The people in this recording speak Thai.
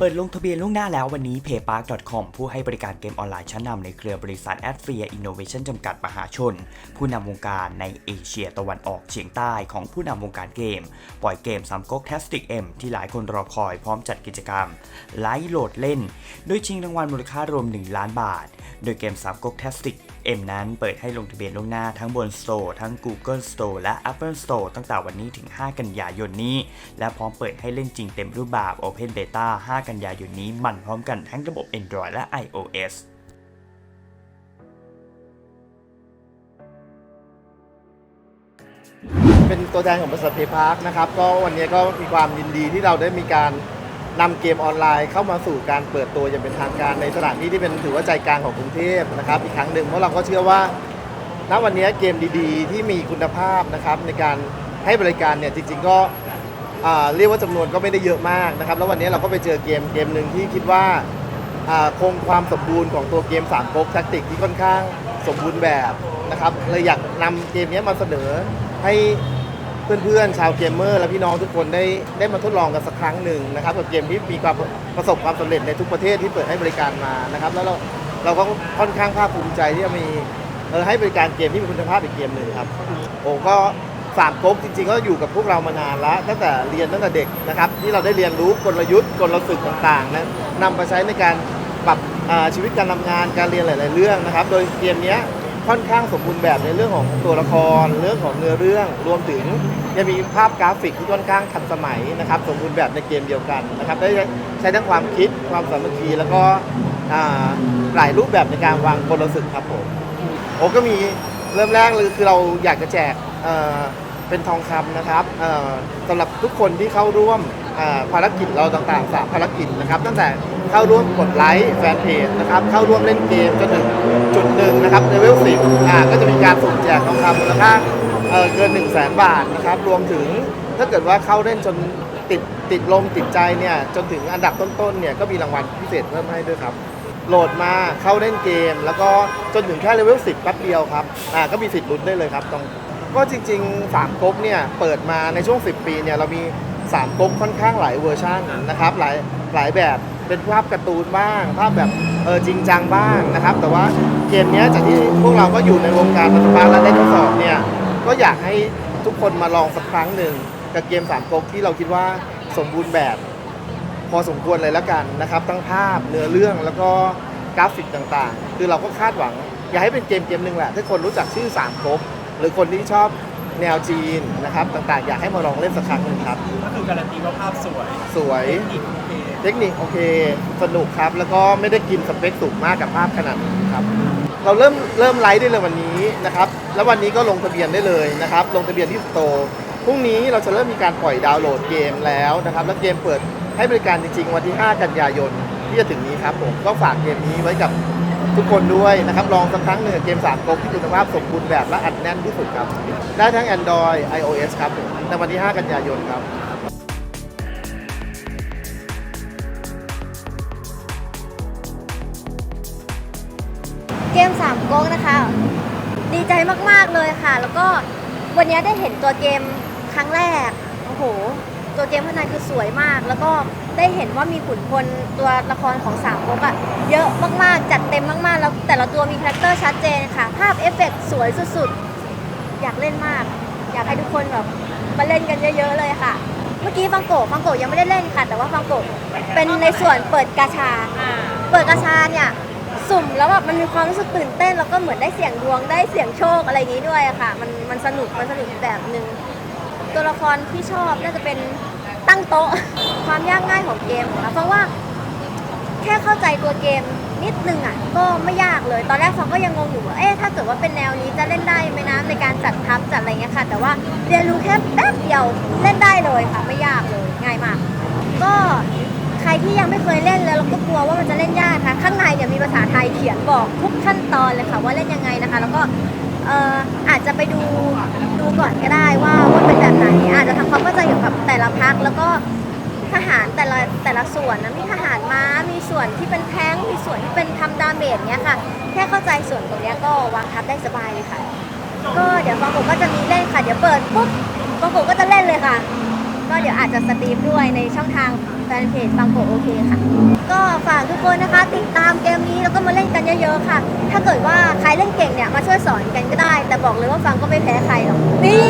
เปิดลงทะเบียนล่วงหน้าแล้ววันนี้ paypark.com ผู้ให้บริการเกมออนไลน์ชั้นนำในเครือบริษัท a d f r e e Innovation จำกัดมหาชน ผู้นำวงการในเอเชียตะวันออกเฉียงใต้ของผู้นำวงการเกม ปล่อยเกมสามก๊ก Tastic M ที่หลายคนรอคอยพร้อมจัดกิจกรรม ไลฟ์โหลดเล่น โดยชิงรางวัลมูลค่ารวม 1 ล้านบาท โดยเกมสามก๊ก Tastic M นั้นเปิดให้ลงทะเบียนล่วงหน้าทั้งบน Store ทั้ง Google Store และ Apple Store ตั้งแต่วันนี้ถึง 5 กันยายนนี้ และพร้อมเปิดให้เล่นจริงเต็มรูปแบบ Open Beta 5กันยายนนี้มันพร้อมกันทั้งระบบ Android และ iOS เป็นตัวแทนของบริษัทเพย์พาร์คนะครับก็วันนี้ก็มีความยินดีที่เราได้มีการนำเกมออนไลน์เข้ามาสู่การเปิดตัวอย่างเป็นทางการในสถานที่ที่เป็นถือว่าใจกลางของกรุงเทพนะครับ อีกครั้งหนึ่งเพราะเราก็เชื่อว่าณวันนี้เกมดีๆ ที่มีคุณภาพนะครับในการให้บริการเนี่ยจริง ๆ ก็ อ่าเรียกว่าจำนวนก็ไม่ได้เยอะมากนะครับ แล้ววันนี้เราก็ไปเจอเกมเกมหนึ่งที่คิดว่าอ่าคงความสมบูรณ์ของตัวเกมสามก๊กแท็กติกที่ค่อนข้างสมบูรณ์แบบนะครับเลยอยากนำเกมนี้มาเสนอให้เพื่อนๆชาวเกมเมอร์และพี่น้องทุกคนได้ได้มาทดลองกันสักครั้งหนึ่งนะครับกับเกมที่มีความประสบความสำเร็จในทุกประเทศที่เปิดให้บริการมานะครับ แล้วเราเราก็ค่อนข้างภาคภูมิใจที่จะมีเออให้บริการเกมที่มีคุณภาพอีกเกมหนึ่งครับโอ้ก็ สามก๊กจริงๆ ก็อยู่กับพวกเรามานานแล้ว ตั้งแต่เรียนตั้งแต่เด็กนะครับ ที่เราได้เรียนรู้กลยุทธ์กลศึกต่างๆนะนำมาใช้ในการปรับชีวิตการทำงานการเรียนหลาย ๆ เรื่องนะครับ โดยเกมนี้ค่อนข้างสมบูรณ์แบบในเรื่องของตัวละคร เรื่องของเนื้อเรื่องรวมถึงยังมีภาพกราฟิกที่ค่อนข้างทันสมัยนะครับ สมบูรณ์แบบในเกมเดียวกันนะครับได้ใช้ทั้งความคิดความสามัคคีแล้วก็หลายรูปแบบในการวางกลศึกครับผมโอ้ก็มีเริ่มแรกเลยคือเราอยากจะแจก เอ่อเป็นทองคำนะครับเอ่อสำหรับทุกคนที่เข้าร่วมอ่าภารกิจเราต่างๆสามภารกิจนะครับ ตั้งแต่เข้าร่วมกดไลค์แฟนเพจนะครับเข้าร่วมเล่นเกมจนถึงจุดหนึ่งนะครับเลเวลสิบอ่าก็จะมีการสุ่มแจกทองคำมูลค่าเอ่อเกิน1 0 0 0 0แสนบาทนะครับรวมถึงถ้าเกิดว่าเข้าเล่นจนติดติดลมติดใจเนี่ยจนถึงอันดับต้นๆเนี่ยก็มีรางวัลพิเศษเพิ่มให้ด้วยครับ โหลดมาเข้าเล่นเกม แล้วก็จนถึงแค่เลเวล10แป๊บเดียวครับอ่าก็มีสิทธิ์ลุ้นได้เลยครับต้อง ก็จริงๆ3ก๊กเนี่ยเปิดมาในช่วง 10 ปีเนี่ยเรามี3ก๊กค่อนข้างหลายเวอร์ชันนะครับหลายหลายแบบเป็นภาพการ์ตูนบ้าง ภาพแบบเออจริงจังบ้างนะครับ แต่ว่าเกมนี้จากที่พวกเราก็อยู่ในวงการปัจจุบันและได้ทดสอบเนี่ยก็อยากให้ทุกคนมาลองสักครั้งหนึ่งกับเกมสามก๊กที่เราคิดว่าสมบูรณ์แบบ พอสมควรเลยแล้วกันนะครับทั้งภาพเนื้อเรื่องแล้วก็กราฟิกต่างๆ คือเราก็คาดหวัง อยากให้เป็นเกมเกมหนึ่งแหละถ้าคนรู้จักชื่อสามก๊ก หรือคนที่ชอบแนวจีนนะครับต่างๆ อยากให้มาลองเล่นสักครั้งหนึ่งครับ ก็คือการันตีว่าภาพสวยสวย อีกโอเคเทคนิคโอเค สนุกครับ แล้วก็ไม่ได้กินสเปคสูงมากกับภาพขนาดนี้ครับ เราเริ่มเริ่มไลฟ์ได้เลยวันนี้นะครับ แล้ววันนี้ก็ลงทะเบียนได้เลยนะครับ ลงทะเบียนที่สโตร์พรุ่งนี้เราจะเริ่มมีการปล่อยดาวน์โหลดเกมแล้วนะครับ แล้วเกมเปิดให้บริการจริงๆ วันที่ 5 กันยายนที่จะถึงนี้ครับผม ก็ฝากเกมนี้ไว้กับ ทุกคนด้วยนะครับลองสักครั้งหนึ่งกับเกม3ก๊กที่คุณภาพสมบูรณ์แบบและอัดแน่นที่สุดครับ ได้ทั้ง Android iOS ครับในวันที่ 5 กันยายนครับเกมสามก๊กนะคะ ดีใจมาก ๆ เลยค่ะ แล้วก็วันนี้ได้เห็นตัวเกมครั้งแรก โอ้โห ตัวเกมข้างในคือสวยมาก แล้วก็ได้เห็นว่ามีขุนพลตัวละครของสามก๊กอะเยอะมากๆ จัดเต็มมากๆ แล้วแต่ละตัวมีคาแรคเตอร์ชัดเจนค่ะ ภาพเอฟเฟกต์สวยสุดๆ อยากเล่นมาก อยากให้ทุกคนแบบมาเล่นกันเยอะๆเลยค่ะ เมื่อกี้ฟังโกฟังโกยังไม่ได้เล่นค่ะ แต่ว่าฟังโกเป็นในส่วนเปิดกาชา เปิดกาชาเนี่ยสุ่มแล้วแบบมันมีความรู้สึกตื่นเต้นแล้วก็เหมือนได้เสี่ยงดวงได้เสี่ยงโชคอะไรอย่างนี้ด้วยอะค่ะ มันมันสนุกมันสนุกอีกแบบหนึ่ง ตัวละครที่ชอบน่าจะเป็นตั้งโต๊ะ ความยากง่ายของเกมนะเพราะว่าแค่เข้าใจตัวเกมนิดนึงอะก็ไม่ยากเลย ตอนแรกฟังก็ยังงงอยู่ว่าเอ๊ะถ้าเกิดว่าเป็นแนวนี้จะเล่นได้ไหมนะในการจัดทัพจัดอะไรเงี้ยค่ะ แต่ว่าเรียนรู้แค่แป๊บเดียวเล่นได้เลยค่ะ ไม่ยากเลยง่ายมาก ก็ใครที่ยังไม่เคยเล่นเลยแล้วก็กลัวว่ามันจะเล่นยากค่ะข้างในเนี่ยมีภาษาไทยเขียนบอกทุกขั้นตอนเลยค่ะว่าเล่นยังไงนะคะ แล้วก็เอออาจจะไปดูดูก่อนก็ได้ว่า แบบไหนอาจจะทำความเข้าใจเกี่ยวกับแต่ละพักแล้วก็ทหารแต่ละแต่ละส่วนนะมีทหารม้ามีส่วนที่เป็นแท้งมีส่วนที่เป็นทำดาเมจเนี้ยค่ะแค่เข้าใจส่วนตรงเนี้ยก็วางทัพได้สบายเลยค่ะ ก็เดี๋ยวบางผมก็จะมีเล่นค่ะ เดี๋ยวเปิดปุ๊บบางผมก็จะเล่นเลยค่ะ ก็เดี๋ยวอาจจะสตรีมด้วยในช่องทางแฟนเพจฟังโกโอเคค่ะ คนนะคะ ติดตามเกมนี้แล้วก็มาเล่นกันเยอะๆค่ะ ถ้าเกิดว่าใครเล่นเก่งเนี่ยมาช่วยสอนกันก็ได้ แต่บอกเลยว่าฟังก็ไม่แพ้ใครหรอกนี่